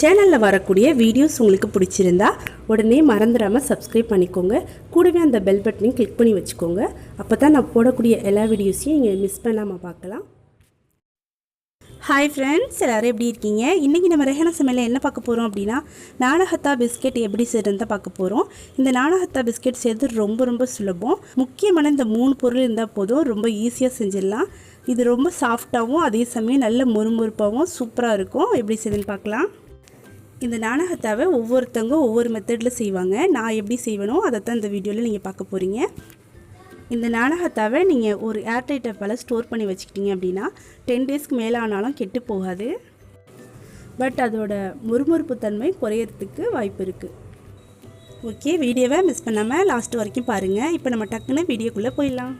சேனலில் வரக்கூடிய வீடியோஸ் உங்களுக்கு பிடிச்சிருந்தா உடனே மறந்துடாமல் சப்ஸ்கிரைப் பண்ணிக்கோங்க. கூடவே அந்த பெல் பட்டனையும் கிளிக் பண்ணி வச்சுக்கோங்க. அப்போ தான் நான் போடக்கூடிய எல்லா வீடியோஸையும் நீங்கள் மிஸ் பண்ணாமல் பார்க்கலாம். ஹாய் ஃப்ரெண்ட்ஸ் எல்லோரும் எப்படி இருக்கீங்க? இன்றைக்கி நம்ம ரெஹன சமையலில் என்ன பார்க்க போகிறோம் அப்படின்னா நானகத்தா பிஸ்கெட் எப்படி செய்யறது தான் பார்க்க போகிறோம் இந்த நானகத்தா பிஸ்கெட் செய்கிறது ரொம்ப ரொம்ப சுலபம். முக்கியமான இந்த மூணு பொருள் இருந்தால் போதும். ரொம்ப ஈஸியாக செஞ்சிடலாம். இது ரொம்ப சாஃப்டாகவும் அதே சமயம் நல்ல மொறுமொறுப்பாகவும் சூப்பராக இருக்கும். எப்படி செய்யுதுன்னு பார்க்கலாம். இந்த நாணகத்தாவை ஒவ்வொருத்தவங்க ஒவ்வொரு மெத்தடில் செய்வாங்க. நான் எப்படி செய்வேனோ அதை தான் இந்த வீடியோவில் நீங்கள் பார்க்க போகிறீங்க இந்த நாணகத்தாவை நீங்கள் ஒரு ஏர்டைட் டப்பாவில் ஸ்டோர் பண்ணி வச்சுக்கிட்டீங்க அப்படின்னா டென் டேஸ்க்கு மேலே ஆனாலும் கெட்டு போகாது. பட் அதோட முறுமுறுப்பு தன்மை குறையறதுக்கு வாய்ப்பு இருக்குது ஓகே வீடியோவை மிஸ் பண்ணாமல் லாஸ்ட் வரைக்கும் பாருங்கள் இப்போ நம்ம டக்குன்னு வீடியோக்குள்ளே போயிடலாம்.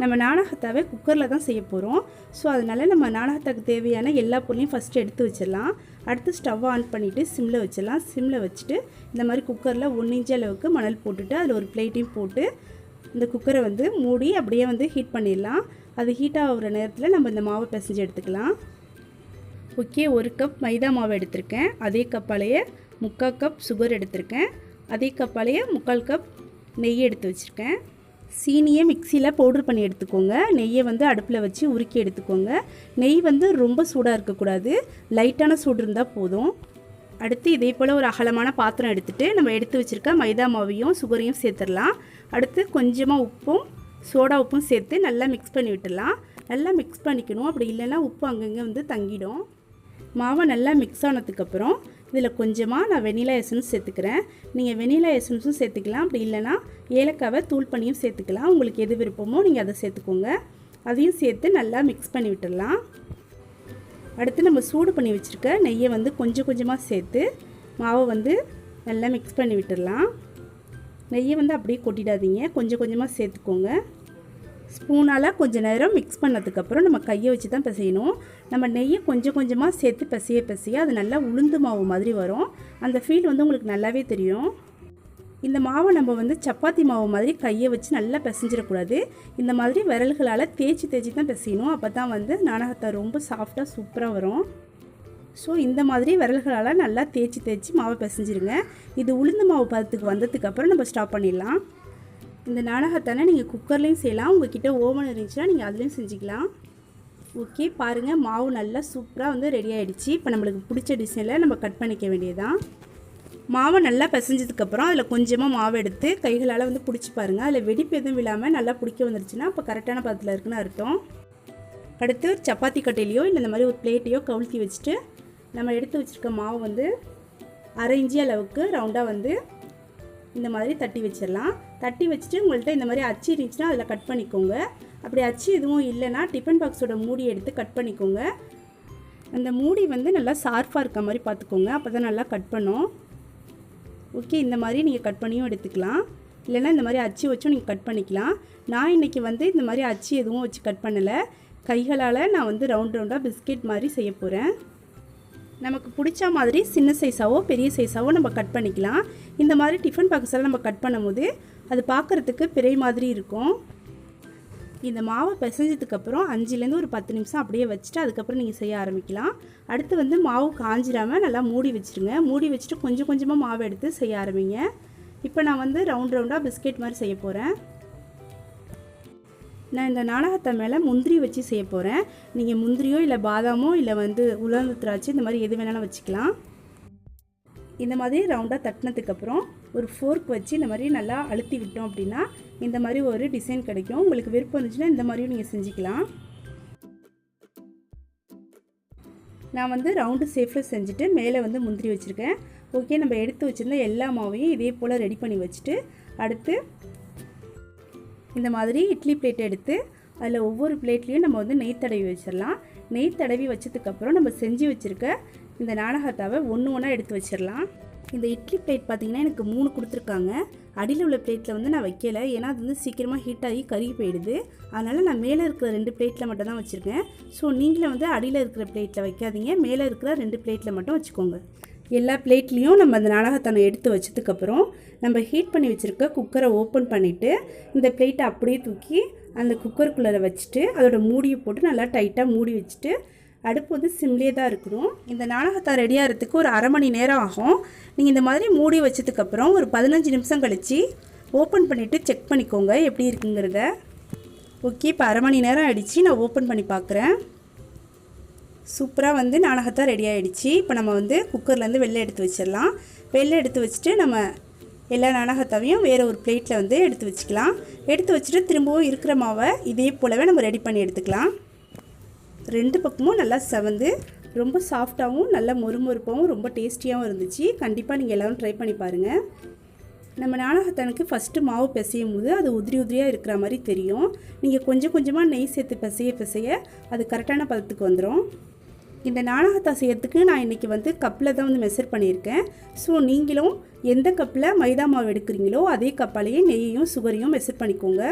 நம்ம நாணகத்தாவே குக்கரில் தான் செய்ய போகிறோம் ஸோ அதனால் நம்ம நாணகத்துக்கு தேவையான எல்லா பொருளையும் ஃபஸ்ட்டு எடுத்து வச்சிடலாம். அடுத்து ஸ்டவ் ஆன் பண்ணிவிட்டு சிம்மில் வச்சிடலாம். சிம்மில் வச்சுட்டு இந்த மாதிரி குக்கரில் ஒன்று இன்ச்சு அளவுக்கு மணல் போட்டுட்டு அதில் ஒரு பிளேட்டையும் போட்டு இந்த குக்கரை வந்து மூடி அப்படியே வந்து ஹீட் பண்ணிடலாம். அது ஹீட் ஆகிற நேரத்தில் நம்ம இந்த மாவை பிசைஞ்சு எடுத்துக்கலாம். ஓகே ஒரு கப் மைதா மாவு எடுத்திருக்கேன். அதே கப்பாலேயே முக்கால் கப் சுகர் எடுத்திருக்கேன். அதே கப்பாலேயே முக்கால் கப் நெய் எடுத்து வச்சுருக்கேன். சீனியை மிக்சியில் பவுடர் பண்ணி எடுத்துக்கோங்க. நெய்யை வந்து அடுப்பில் வச்சு உருக்கி எடுத்துக்கோங்க. நெய் வந்து ரொம்ப சூடாக இருக்கக்கூடாது. லைட்டான சூடு இருந்தால் போதும். அடுத்து இதே போல் ஒரு அகலமான பாத்திரம் எடுத்துகிட்டு நம்ம எடுத்து வச்சுருக்க மைதா மாவையும் சுகரையும் சேர்த்துடலாம். அடுத்து கொஞ்சமாக உப்பும் சோடா உப்பும் சேர்த்து நல்லா மிக்ஸ் பண்ணி விட்டுடலாம். நல்லா மிக்ஸ் பண்ணிக்கணும். அப்படி இல்லைன்னா உப்பு அங்கங்கே வந்து தங்கிடும். மாவை நல்லா மிக்ஸ் ஆனதுக்கப்புறம் இதில் கொஞ்சமாக நான் வெனிலா எசன்ஸ் சேர்த்துக்கிறேன். நீங்கள் வெனிலா எசன்ஸும் சேர்த்துக்கலாம். அப்படி இல்லைனா ஏலக்காவை தூள் பண்ணியும் சேர்த்துக்கலாம். உங்களுக்கு எது விருப்பமோ நீங்கள் அதை சேர்த்துக்கோங்க. அதையும் சேர்த்து நல்லா மிக்ஸ் பண்ணி விட்டுடலாம். அடுத்து நம்ம சூடு பண்ணி வச்சுருக்க நெய்யை வந்து கொஞ்சம் கொஞ்சமாக சேர்த்து மாவை வந்து நல்லா மிக்ஸ் பண்ணி விட்டுடலாம். நெய்யை வந்து அப்படியே கொட்டிடாதீங்க. கொஞ்சம் கொஞ்சமாக சேர்த்துக்கோங்க. ஸ்பூனால் கொஞ்சம் நேரம் மிக்ஸ் பண்ணதுக்கப்புறம் நம்ம கையை வச்சு தான் பிசையணும். நம்ம நெய்யை கொஞ்சம் கொஞ்சமாக சேர்த்து பிசைய பிசைய அது நல்லா உளுந்து மாவு மாதிரி வரும். அந்த ஃபீல் வந்து உங்களுக்கு நல்லாவே தெரியும். இந்த மாவை நம்ம வந்து சப்பாத்தி மாவு மாதிரி கையை வச்சு நல்லா பிசைஞ்சிடக்கூடாது. இந்த மாதிரி விரல்களால் தேய்ச்சி தேய்ச்சி தான் பிசையணும். அப்போ தான் வந்து நாணகத்தை ரொம்ப சாஃப்டாக சூப்பராக வரும். ஸோ இந்த மாதிரி விரல்களால் நல்லா தேய்ச்சி தேய்ச்சி மாவை பிசைஞ்சிருங்க. இது உளுந்து மாவு பதத்துக்கு வந்ததுக்கப்புறம் நம்ம ஸ்டாப் பண்ணிடலாம். இந்த நாடகத்தால் நீங்கள் குக்கர்லேயும் செய்யலாம் உங்ககிட்ட ஓவன் இருந்துச்சுன்னா நீங்கள் அதுலேயும் செஞ்சுக்கலாம். ஓகே பாருங்கள் மாவு நல்லா சூப்பராக வந்து ரெடி ஆகிடுச்சு இப்போ நம்மளுக்கு பிடிச்ச டிசைனில் நம்ம கட் பண்ணிக்க வேண்டியதான் மாவை நல்லா பிசைஞ்சதுக்கப்புறம் அதில் கொஞ்சமாக மாவு எடுத்து கைகளால் வந்து பிடிச்சி பாருங்கள் அதில் வெடிப்பு எதுவும் விழாமல் நல்லா பிடிக்க வந்துருச்சுன்னா அப்போ கரெக்டான பதத்தில் இருக்குன்னு அர்த்தம். அடுத்து ஒரு சப்பாத்தி கட்டையிலையோ இல்லை இந்த மாதிரி ஒரு பிளேட்டையோ கவுழ்த்தி வச்சுட்டு நம்ம எடுத்து வச்சுருக்க மாவு வந்து அரை இஞ்சி அளவுக்கு ரவுண்டாக வந்து இந்த மாதிரி தட்டி வச்சிடலாம். தட்டி வச்சுட்டு உங்கள்கிட்ட இந்த மாதிரி அச்சு இருந்துச்சுன்னா அதில் கட் பண்ணிக்கோங்க. அப்படி அச்சு எதுவும் இல்லைன்னா டிஃபன் பாக்ஸோட மூடி எடுத்து கட் பண்ணிக்கோங்க. அந்த மூடி வந்து நல்லா ஷார்ப்பாக இருக்க மாதிரி பார்த்துக்கோங்க. அப்போ தான் நல்லா கட் பண்ணும். ஓகே இந்த மாதிரி நீங்கள் கட் பண்ணியும் எடுத்துக்கலாம். இல்லைன்னா இந்த மாதிரி அச்சு வச்சும் நீங்கள் கட் பண்ணிக்கலாம். நான் இன்றைக்கி வந்து இந்த மாதிரி அச்சு எதுவும் வச்சு கட் பண்ணலை. கைகளால் நான் வந்து ரவுண்ட் ரவுண்டாக பிஸ்கெட் மாதிரி செய்ய போகிறேன் நமக்கு பிடிச்ச மாதிரி சின்ன சைஸாவோ பெரிய சைஸாவோ நம்ம கட் பண்ணிக்கலாம். இந்த மாதிரி டிஃபன் பாக்ஸெல்லாம் நம்ம கட் பண்ணும்போது அது பார்க்குறதுக்கு பிறை மாதிரி இருக்கும். இந்த மாவை பிசைஞ்சதுக்கப்புறம் அஞ்சுலேருந்து ஒரு பத்து நிமிஷம் அப்படியே வச்சுட்டு அதுக்கப்புறம் நீங்கள் செய்ய ஆரம்பிக்கலாம். அடுத்து வந்து மாவு காஞ்சிடாமல் நல்லா மூடி வச்சுருங்க. மூடி வச்சுட்டு கொஞ்சம் கொஞ்சமாக மாவு எடுத்து செய்ய ஆரம்பிங்க. இப்போ நான் வந்து ரவுண்ட் ரவுண்டாக பிஸ்கெட் மாதிரி செய்ய போகிறேன் நான் இந்த நாடகத்தை மேலே முந்திரி வச்சு செய்ய போகிறேன் நீங்கள் முந்திரியோ இல்லை பாதாமோ இல்லை வந்து உலர்ந்து திராட்சை இந்த மாதிரி எது வேணாலும் வச்சுக்கலாம். இந்த மாதிரி ரவுண்டாக தட்டினதுக்கப்புறம் ஒரு ஃபோர்க் வச்சு இந்த மாதிரி நல்லா அழுத்தி விட்டோம் அப்படின்னா இந்த மாதிரி ஒரு டிசைன் கிடைக்கும். உங்களுக்கு விருப்பம் இருந்துச்சுன்னா இந்த மாதிரியும் நீங்கள் செஞ்சுக்கலாம். நான் வந்து ரவுண்டு ஷேஃபில் செஞ்சுட்டு மேலே வந்து முந்திரி வச்சுருக்கேன். ஓகே நம்ம எடுத்து வச்சுருந்த எல்லா மாவையும் இதே போல் ரெடி பண்ணி வச்சுட்டு அடுத்து இந்த மாதிரி இட்லி பிளேட் எடுத்து அதில் ஒவ்வொரு பிளேட்லேயும் நம்ம வந்து நெய் தடவி வச்சிடலாம். நெய் தடவி வச்சதுக்கப்புறம் நம்ம செஞ்சு வச்சுருக்க இந்த நாடகத்தாவை ஒன்று ஒன்றா எடுத்து வச்சிடலாம். இந்த இட்லி பிளேட் பார்த்திங்கன்னா எனக்கு மூணு கொடுத்துருக்காங்க. அடியில் உள்ள பிளேட்டில் வந்து நான் வைக்கலை. ஏன்னா அது வந்து சீக்கிரமாக ஹீட் ஆகி கருகி போயிடுது. அதனால் நான் மேலே இருக்கிற ரெண்டு பிளேட்டில் மட்டும் தான் வச்சுருக்கேன். ஸோ நீங்களும் வந்து அடியில் இருக்கிற பிளேட்டில் வைக்காதீங்க. மேலே இருக்கிற ரெண்டு பிளேட்டில் மட்டும் வச்சுக்கோங்க. எல்லா பிளேட்லேயும் நம்ம அந்த நாடகத்தனை எடுத்து வச்சதுக்கப்புறம் நம்ம ஹீட் பண்ணி வச்சுருக்க குக்கரை ஓப்பன் பண்ணிவிட்டு இந்த பிளேட்டை அப்படியே தூக்கி அந்த குக்கருக்குள்ளே வச்சுட்டு அதோட மூடியை போட்டு நல்லா டைட்டாக மூடி வச்சுட்டு அடுப்பு வந்து சிம்லேயே தான் இருக்கணும். இந்த நாடகத்தா ரெடி ஆகிறதுக்கு ஒரு அரை மணி நேரம் ஆகும். நீங்கள் இந்த மாதிரி மூடி வச்சதுக்கப்புறம் ஒரு பதினஞ்சு நிமிஷம் கழித்து ஓப்பன் பண்ணிவிட்டு செக் பண்ணிக்கோங்க. எப்படி இருக்குங்கிறத. ஓகே இப்போ அரை மணி நேரம் ஆகிடுச்சு நான் ஓப்பன் பண்ணி பார்க்குறேன். சூப்பராக வந்து நாடகத்தா ரெடி ஆகிடுச்சு இப்போ நம்ம வந்து குக்கர்லேருந்து வெளில எடுத்து வச்சிடலாம். வெளில எடுத்து வச்சுட்டு நம்ம எல்லா நாணகத்தாவையும் வேறு ஒரு பிளேட்டில் வந்து எடுத்து வச்சுக்கலாம். எடுத்து வச்சுட்டு திரும்பவும் இருக்கிற மாவை இதே போலவே நம்ம ரெடி பண்ணி எடுத்துக்கலாம். ரெண்டு பக்கமும் நல்லா செவந்து ரொம்ப சாஃப்டாகவும் நல்லா மொறுமொறுப்பாகவும் ரொம்ப டேஸ்டியாகவும் இருந்துச்சு. கண்டிப்பாக நீங்கள் எல்லோரும் ட்ரை பண்ணி பாருங்கள் நம்ம நாடகத்தனுக்கு ஃபஸ்ட்டு மாவு பிசையும் போது அது உதிரி உதிரியாக இருக்கிற மாதிரி தெரியும். நீங்கள் கொஞ்சம் கொஞ்சமாக நெய் சேர்த்து பிசைய பிசைய அது கரெக்டான பதத்துக்கு வந்துடும் இந்த நாணகத்தா செய்யறதுக்கு நான் இன்றைக்கி வந்து கப்பில் தான் வந்து மெஷர் பண்ணியிருக்கேன். ஸோ நீங்களும் எந்த கப்பில் மைதா மாவு எடுக்கிறீங்களோ அதே கப்பாலேயே நெய்யையும் சுகரையும் மெஷர் பண்ணிக்கோங்க.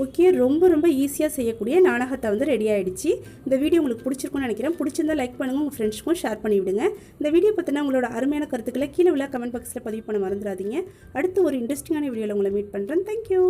ஓகே ரொம்ப ரொம்ப ஈஸியாக செய்யக்கூடிய நாணகத்தை வந்து ரெடி ஆகிடுச்சு இந்த வீடியோ உங்களுக்கு பிடிச்சிருக்கும்னு நினைக்கிறேன். பிடிச்சிருந்தா லைக் பண்ணுங்கள் உங்கள் ஃப்ரெண்ட்ஸ்க்கும் ஷேர் பண்ணிவிடுங்க இந்த வீடியோ பற்றினா உங்களோட அருமையான கருத்துக்களை கீழே உள்ள கமெண்ட் பாக்ஸில் பதிவு பண்ண மறந்துடாதீங்க. அடுத்து ஒரு இன்ட்ரெஸ்டிங்கான வீடியோவில் உங்களை மீட் பண்ணுறேன் தேங்க்யூ